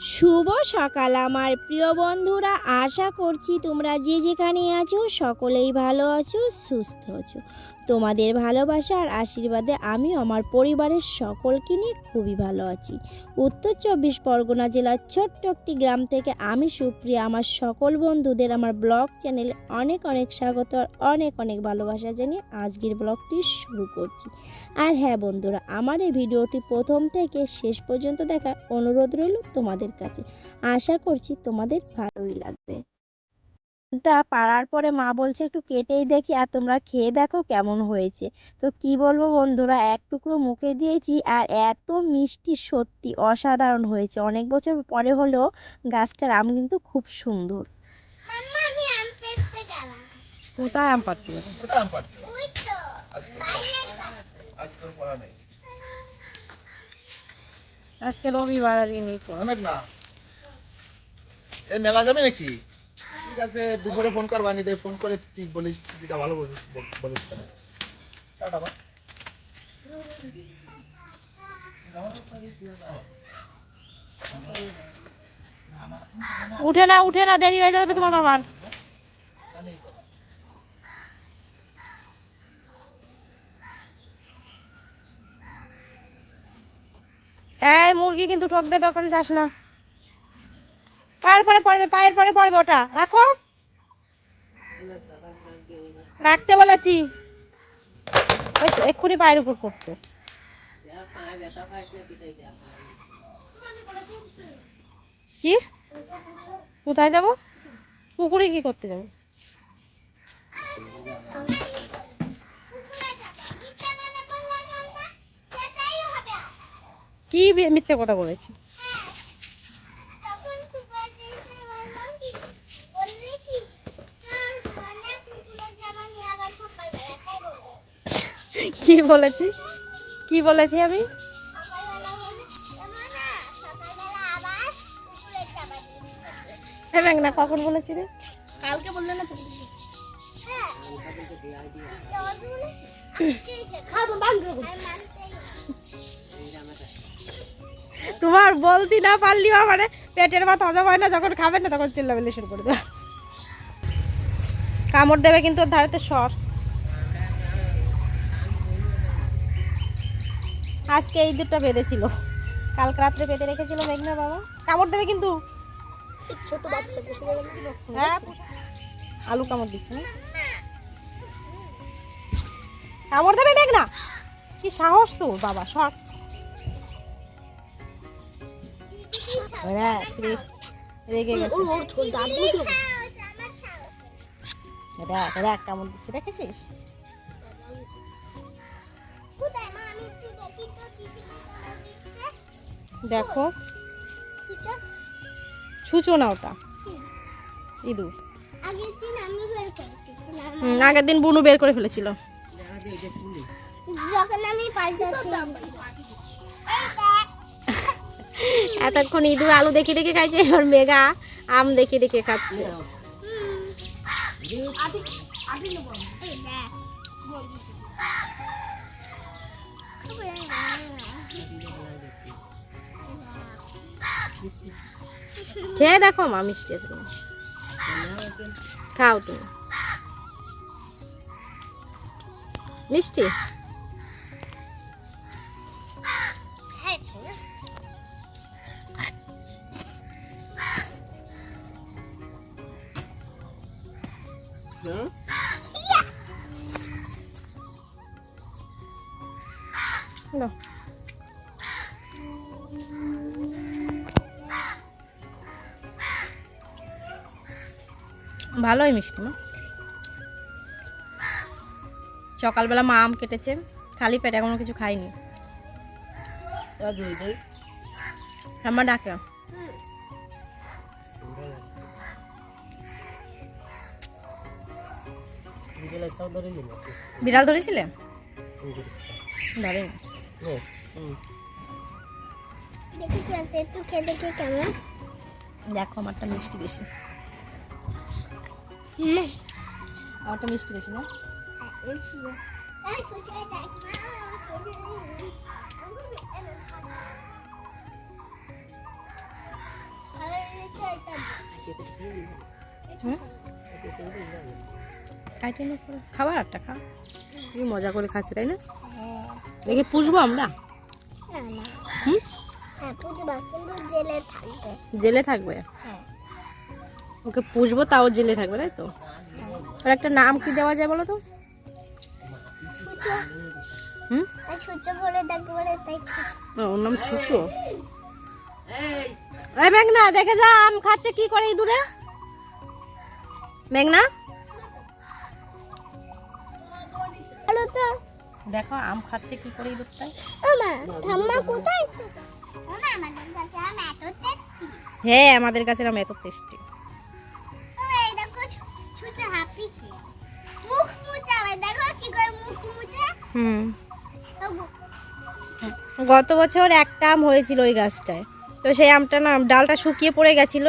শুভ সকাল আমার প্রিয় বন্ধুরা। আশা করছি তোমরা যে যেখানে আছো, সকলেই ভালো আছো, সুস্থ আছো। তোমাদের ভালোবাসা আর আশীর্বাদে আমি আমার পরিবারের সকলকে নিয়ে খুবই ভালো আছি। উত্তর চব্বিশ পরগনা জেলার ছোট্ট একটি গ্রাম থেকে আমি সুপ্রিয়া, আমার সকল বন্ধুদের আমার ব্লগ চ্যানেলে অনেক অনেক স্বাগত আর অনেক অনেক ভালোবাসা জানিয়ে আজকের ব্লগটি শুরু করছি। আর হ্যাঁ বন্ধুরা, আমার এই ভিডিওটি প্রথম থেকে শেষ পর্যন্ত দেখার অনুরোধ রইল তোমাদের কাছে। আশা করছি তোমাদের ভালোই লাগবে। টা পাড়ার পরে মা বলছে একটু কেটেই দেখি আর তোমরা খেয়ে দেখো কেমন হয়েছে। তো কি বলব বন্ধুরা এক টুকরো মুখে দিয়েছি আর এত মিষ্টি সত্যি অসাধারণ হয়েছে। অনেক বছর পরে হলেও গাছটার আম কিন্তু খুব সুন্দর। কোথায় আম পাড়তে যাবে কোথায় আম পাড়তে? আজকে পড়া নেই। আজকে রবিবার আর ইনি না। এ মেলা যাবে নাকি? ঠিক আছে দুপুরে ফোন করবা নি ফোন করে তুই বলিস, যেটা ভালো বলিস বলিস টাটা বা। উঠে না উঠে না, দেরি হয়ে যাবে তোমার বাবার এই মুরগি কিন্তু ঠক দেবে ওখানে যাস না। পায়ের পরে পড়বে পায়ের পরে পড়বে ওটা। রাখো। রাখতে বলেছি। ওই তো, এক্ষুনি পায়ের উপর করতে। কি? কোথায় যাব? পুকুরে কি করতে যাব? কি মিথ্যে কথা বলেছি? কি বলেছি? কি বলেছি আমি? হ্যাঁ না কখন বলেছি রে? কালকে বললে না তোমার বলতি না পারলি মানে পেটের ভাত হজম হয় না যখন খাবেন না তখন চিল্লাবিল্লি শুরু করে দেবে কামড় দেবে কিন্তু ওর ধারেতে সর আজকে এই দুধটা বেঁধেছিল। কালকে রাত্রে বেঁধে রেখেছিল মেঘনা বাবা। কামড় দেবে কিন্তু। ছোট বাচ্চা হ্যাঁ আলু কামড় দিচ্ছে না? কামড় দেবে মেঘনা? কি সাহস তো বাবা সর। রেগে গেছে। দেখ দেখ কামড় দিচ্ছে দেখেছিস? দেখো। ছুঁচো। না ওটা ইঁদুর। করে দিয়েছিলাম। হুম, আগের দিন বুনু বের করে ফেলেছিল। এতক্ষণ ইঁদুর আলু দেখে দেখে খাইছে এবার মেঘা আম দেখে দেখে খাচ্ছে। খেয়ে দেখো মা মিষ্টি আছে কিনা। খাও তুমি মিষ্টি নাও। ভালোই মিষ্টি মা। সকালবেলা মা আম কেটেছে খালি পেটে এখনও কিছু খাইনি আমার ডাকে। বিড়াল ধরেছিলে? দেখো আমারটা মিষ্টি বেশি। আমারটা মিষ্টি বেশি না? খাবার একটা খা। কি মজা করে খাচ্ছে তাই না? একে পুষবো আমরা? হুম? হ্যাঁ জেলে থাকবে। জেলে থাকবে? ওকে পুষবো তাও জেলে থাকবে তাই তো? আর একটা নাম কি দেওয়া যায় বলো তো? হুম? ওর নাম ছুচু। এই মেঘনা দেখে যা আম খাচ্ছে কি করে ইঁদুরে? মেঘনা? দেখো আম খাচ্ছে কি করে ঠাম্মা কোথায়? ওমা আমাদের কাছে আম এত টেস্টি। মুখ মুচাবে দেখো কি করে মুখ মুছে। হুম। গত বছর একটা আম হয়েছিল ওই গাছটায়। তো সেই আমটা না ডালটা শুকিয়ে পড়ে গেছিল।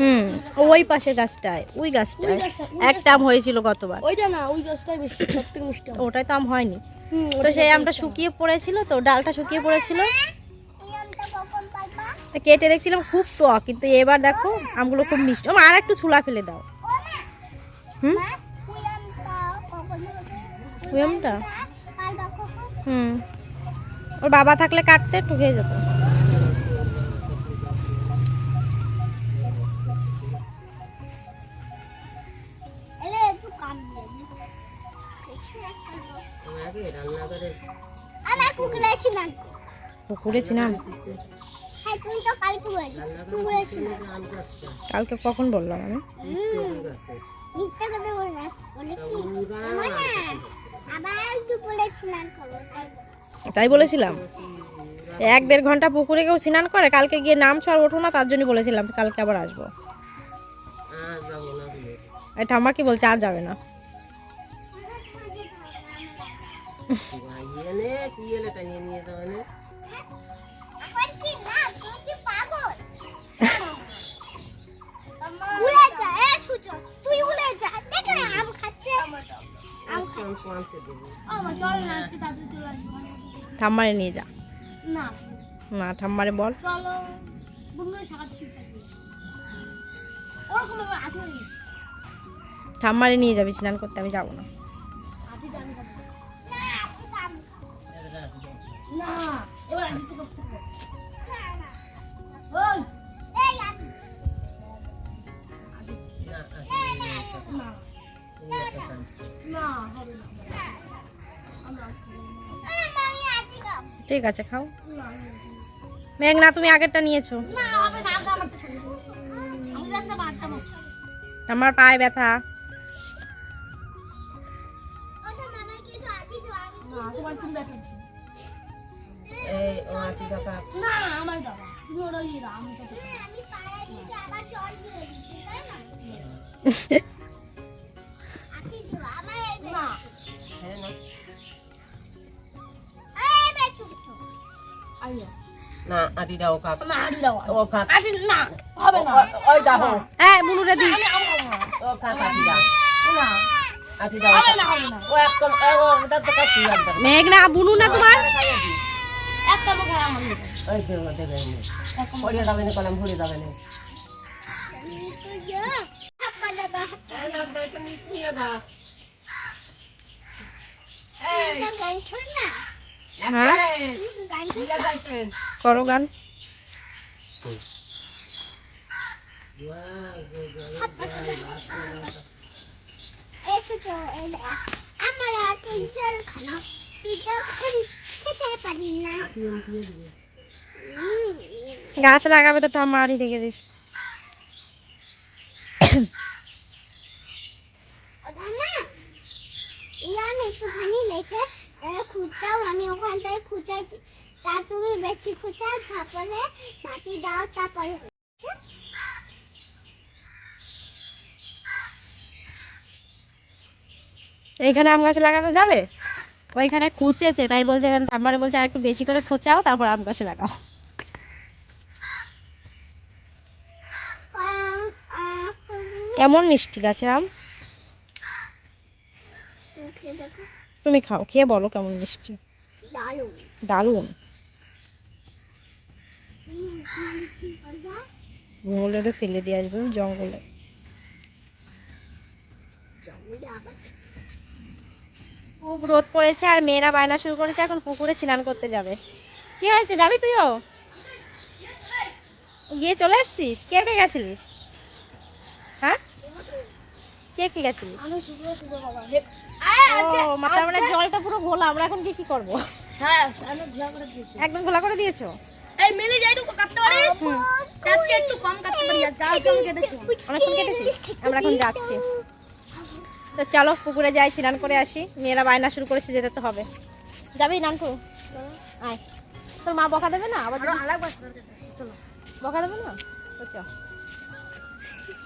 হুম ওই পাশে গাছটায় ওই গাছটায়। একটা আম হয়েছিল গতবার। ওইটা না ওই গাছটাই বেশি সব মিষ্টি ওটাই তো আম হয়নি। তো সেই আমটা শুকিয়ে পড়েছিল তো ডালটা শুকিয়ে পড়েছিল। এই আমটা কখন পারবা? তা কেটে দেখছিলাম খুব টক কিন্তু এবার দেখো আমগুলো খুব মিষ্টি। ও আর একটু ছুলা ফেলে দাও। হুম? কখন হুম। ওর বাবা থাকলে কাটতে হয়ে যেত। এলে একটু কাম দিয়ে দি আমার কুকুরে ছিলাম হ্যাঁ কালকে কখন বললাম আমি মিথ্যা কথা বলে না বলে কি? আবার দুপুরে স্নান করব তাই বলেছিলাম? এক দেড় ঘণ্টা পুকুরে কেউ স্নান করে? কালকে গিয়ে নাম আর ওঠো না তার জন্য বলেছিলাম কালকে আবার আসব। এই ঠাম্মা কি বলছে আর যাবে না। এখন ঠাম্মারে নিয়ে যা। না। না ঠাম্মারে বল। ঠাম্মারে নিয়ে যাবি স্নান করতে আমি যাব না না। ঠিক আছে খাও। মেঘনা তুমি আগেরটা নিয়েছো। আমার পায়ে ব্যথা। না না আটি দাও কাক। না আটি দাও ও কাক। আটি না হবে না। ওই দেখো হ্যাঁ বুনুরে দি। ও কাক আটি দাও। না। আটি দাও। হবে না হবে না। ও একদম ও এটা তো কাটি একদম মেঘনা বুনু না তোমার? একটা মুখে আমি ওই দেবে। দেবে ভরিয়ে যাবে না কলম ভরিয়ে যাবে না। হ্যাঁ? করো গান। না গাছ লাগাবে তো ঠাম্মারই রেখে দিস। আমি একটুখানি লেখে। খুঁচাও আমি ওখান থেকে তা তুমি বেশি তারপরে মাটি দাও তারপরে আম গাছ লাগানো যাবে? ওইখানে খুঁচেছে তাই বলছে ঠাম্মারে বলছে আর একটু বেশি করে খোঁচাও, তারপর আম গাছ লাগাও। কেমন মিষ্টি গাছের আম? দেখো। তুমি খাও খেয়ে বলো কেমন মিষ্টি। দারুণ। ঘুমোলে ফেলে দিয়ে আসবে জঙ্গলে। খুব রোদ পড়েছে আর মেয়েরা বায়না শুরু করেছে এখন পুকুরে স্নান করতে যাবে। কি হয়েছে যাবি তুইও? গিয়ে চলে এসছিস? কে কে গেছিলিস? হ্যাঁ? কে কে গেছিলিস? ও মাথার মানে জলটা পুরো ঘোলা আমরা এখন কি কি করব? হ্যাঁ আমি ঘোলা করে দিয়েছি। একদম ঘোলা করে দিয়েছ? এই মিলি যাই একটু কাটতে পারিস? তার চেয়ে একটু কম কাটতে আমি কেটেছি অনেকক্ষণ কেটেছিস আমরা এখন যাচ্ছি। তো চলো পুকুরে যাই স্নান করে আসি। মেয়েরা বায়না শুরু করেছে যেতে তো হবে। যাবি নানকু আয়। তোর মা বকা দেবে না? আবার বকা দেবে না? তো চল।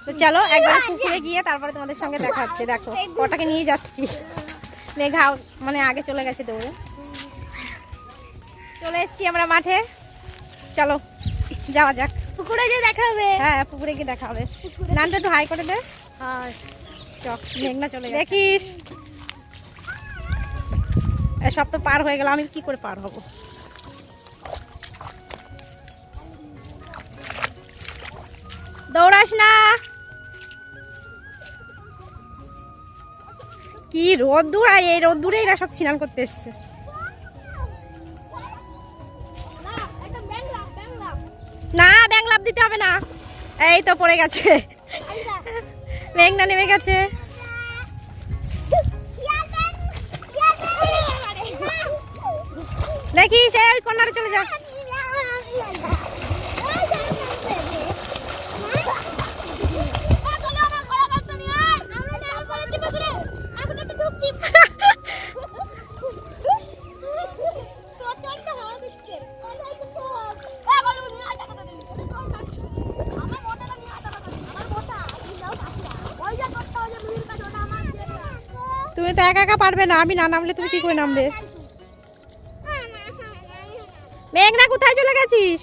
তো চলো একবার পুকুরে গিয়ে তারপরে তোমাদের সঙ্গে দেখা হচ্ছে দেখো কটাকে নিয়ে যাচ্ছি। মেঘা মানে আগে চলে গেছে দৌড়ে। চলে এসেছি আমরা মাঠে। চলো যাওয়া যাক। পুকুরে যে দেখা হবে। হ্যাঁ পুকুরে গিয়ে দেখা হবে। নানটা একটু হাই করে দে। মেঘনা চলে দেখিস। সব তো পার হয়ে গেল আমি কি করে পার হব? দৌড়াস না। কি রোদ দূর আর এই রোদ দূরে এরা সব স্নান করতে এসছে। না ব্যাং লাভ দিতে হবে না। এই তো পড়ে গেছে। মেঘনা নেমে গেছে। দেখি এই ওই কর্নারে চলে যা। তুমি তো একা একা পারবে না আমি না নামলে তুমি কি করে নামবে? মেঘনা কোথায় চলে গেছিস?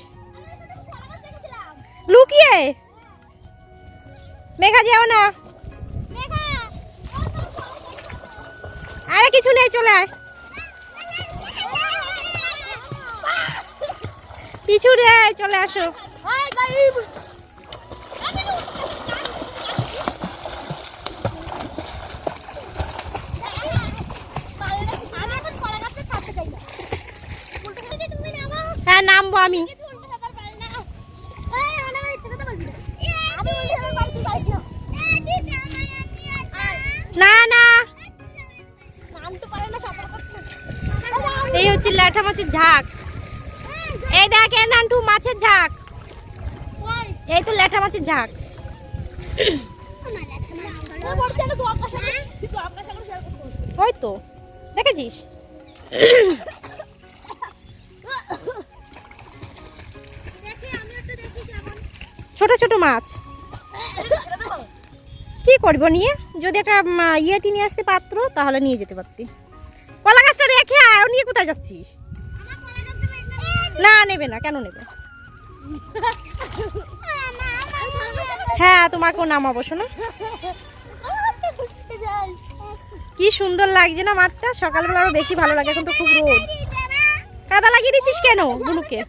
কিছু নেই চলে আয়। পিছু রে চলে আসো। হ্যাঁ নামবো আমি। এই হচ্ছে ল্যাঠা মাছের ঝাঁক। এই দেখ, এর নান্টু মাছের ঝাঁক। এই তো ল্যাঠা মাছের ঝাঁক। ওই তো, দেখেছিস? ছোট ছোট মাছ। কি করব নিয়ে? যদি একটা ইয়েটি নিয়ে আসতে পাত্র তাহলে নিয়ে যেতে পারতি। রেখে নিয়ে কোথায় যাচ্ছিস? না নেবে না কেন নেবে? হ্যাঁ তোমাকেও নামাবো শোনো। কি সুন্দর লাগছে না মাঠটা? সকালবেলা আরও বেশি ভালো লাগে এখন তো খুব রোদ। কাদা লাগিয়ে দিছিস কেন বুনুকে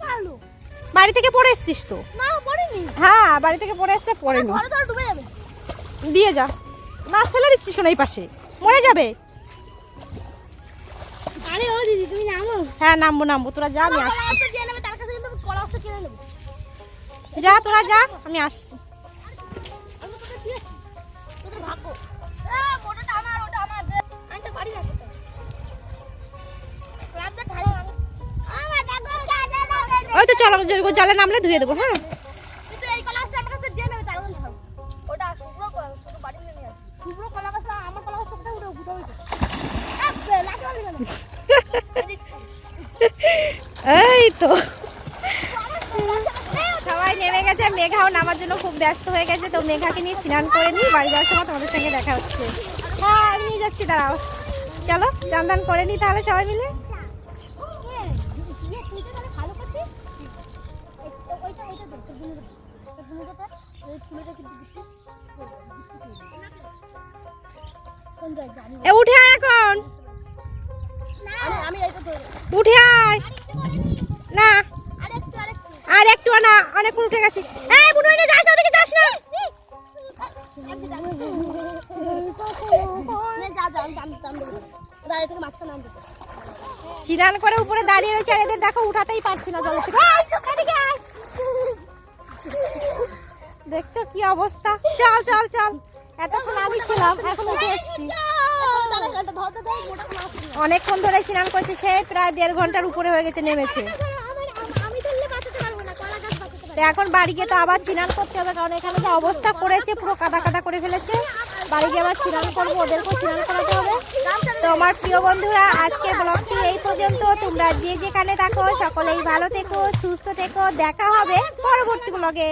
বাড়ি থেকে পড়ে এসছিস তো? হ্যাঁ বাড়ি থেকে পড়ে এসছে পড়েনি দিয়ে যা। মাছ ফেলে দিচ্ছিস কেন এই পাশে? মরে যাবে। আরে ও দিদি তুমি জানো হ্যাঁ নামবো নামবো। তোরা যা আমি আসছি। যা তোরা যা আমি আসছি। ওই তো চলো জলে নামলে ধুয়ে দেবো হ্যাঁ। আমার কলা আমার কলা কোথায় উঠে উঠে এই তো। সবাই নেমে গেছে। মেঘাও নামার জন্য খুব ব্যস্ত হয়ে গেছে, তো মেঘাকে নিয়ে স্নান করে নিই বাড়ি যাওয়ার সময় তোমাদের সঙ্গে দেখা হচ্ছে। হ্যাঁ নিয়ে যাচ্ছি, দাঁড়াও। চলো চান দান করে নিই তাহলে সবাই মিলে। উঠে এখন। উঠে আয়। না। আর একটু না অনেকক্ষণ উঠে গেছি। এই বুনু এনে যাস না যাস না। চিরান করে উপরে দাঁড়িয়ে রয়েছে আর এদের দেখো উঠাতেই পারছি না জল। থেকে। দেখছ কি অবস্থা? চল চল চল। এতক্ষণ আমি ছিলাম এখন উঠে এসছি। অনেকক্ষণ ধরে স্নান করছে সে প্রায় দেড় ঘণ্টার উপরে হয়ে গেছে নেমেছে। তো এখন বাড়ি গিয়ে তো আবার স্নান করতে হবে কারণ এখানে যে অবস্থা করেছে পুরো কাদা কাদা করে ফেলেছে। বাড়ি গিয়ে আবার স্নান করব ওদেরকেও স্নান করাতে হবে। তো আমার প্রিয় বন্ধুরা আজকে ব্লগটি এই পর্যন্ত। তোমরা যে যেখানে থাকো সকলেই ভালো থেকো সুস্থ থেকো দেখা হবে পরবর্তী ব্লগে